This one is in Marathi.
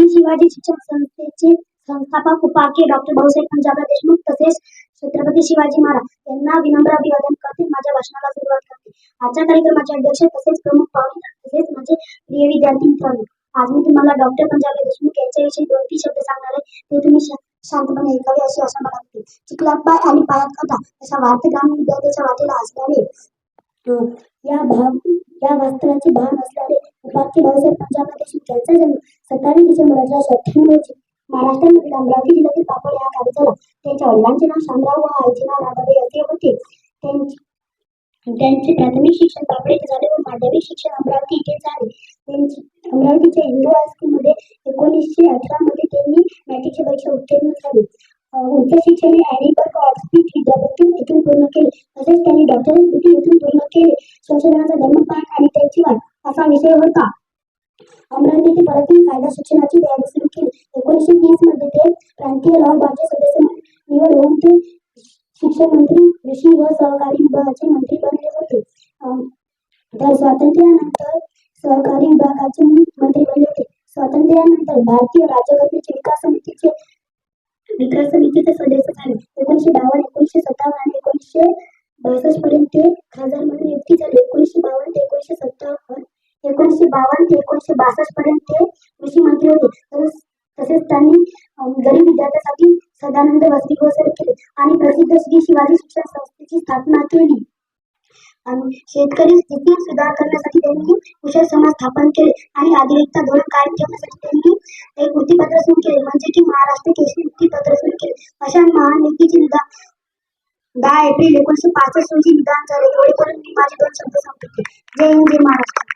छत्रपती शिवाजी शिक्षण संस्थेचे संस्थापक उपाख्य डॉक्टर भाऊसाहेब पंजाबराव देशमुख तसेच छत्रपती शिवाजी महाराज यांना विनम्र अभिवादन करते माझ्या भाषणाला सुरुवात करते आजच्या कार्यक्रमाचे अध्यक्ष तसेच प्रमुख पाहुणे तसेच माझे प्रिय विद्यार्थी मित्रांनो आज मी तुम्हाला डॉक्टर पंजाबराव देशमुख यांच्याविषयी दोन तीन शब्द सांगणार आहे. ते तुम्ही शांतपणे ऐकावे अशी आशा मला वाटते चिखलात पाय आणि पायात कथा अशा वार्ते ग्रामीण विद्यार्थ्याच्या वाटेला असल्याने या भाव या वास्तवाची भान असल्याने उपाख्य भाऊसाहेब पंजाबराव देशमुख यांचा जन्म सत्तावीस डिसेंबर अठराशे अठ्ठ्याण्णव रोजी महाराष्ट्रामधील अमरावती जिल्ह्यातील पापड या गावी झाला. त्यांच्या वडिलांचे नाव शामराव व आईचे नाव राधाबाई असे होते. त्यांचे त्यांचे प्राथमिक शिक्षण पापड येथे झाले व माध्यमिक शिक्षण अमरावती येथे झाले. त्यांची अमरावतीच्या हिंदू हायस्कूलमध्ये एकोणीसशे अठरा मध्ये त्यांनी मॅट्रिकची परीक्षा उत्तीर्ण झाली. उच्च शिक्षण हे ॲडिबर्ग ऑक्सफिट विद्यापीठ येथून पूर्ण केले. तसेच त्यांनी डॉक्टरेट डिग्री येथून पूर्ण केले. संशोधनाचा धर्मपाठ आणि त्यांची वाट असा विषय होता अमरावतीची परतीन कायदा शिक्षणाची तयारी सुरू केली. एकोणीसशे तीसमध्ये ते प्रांतीय लॉ बारचे सदस्य निवड होऊन ते शिक्षण मंत्री कृषी व सहकारी विभागाचे मंत्री बनले होते. तर स्वातंत्र्यानंतर सहकारी विभागाचे मंत्री बनले होते. स्वातंत्र्यानंतर भारतीय राज्यघटनेचे विकास समितीचे विकास समितीचे सदस्य झाले. एकोणीसशे बावन्न एकोणीसशे सत्तावन्न आणि एकोणीसशे बासष्ट पर्यंत ते खासदार म्हणून नियुक्ती झाली. एकोणीसशे बावन्न ते एकोणीसशे बासष्ट पर्यंत ते कृषी मंत्री होते. तसेच तसेच त्यांनी गरीब विद्यार्थ्यांसाठी सदानंद वसतिगृह सुरू केले आणि प्रसिद्ध श्री शिवाजी शिक्षण संस्थेची स्थापना केली. आणि शेतकरी स्थिती सुधार करण्यासाठी त्यांनी कुशल समाज स्थापन केले आणि आधुनिकता धोरण कायम ठेवण्यासाठी त्यांनी एक वृत्तीपत्र सुरू केले म्हणजे की महाराष्ट्र केसरी वृत्तीपत्र सुरू केले. अशा महान व्यक्तीचे निदान दहा एप्रिल एकोणीसशे पासष्ट रोजी निदान झाले. एवढे करून मी माझे दोन शब्द संपवते. जय हिंद जय महाराष्ट्र.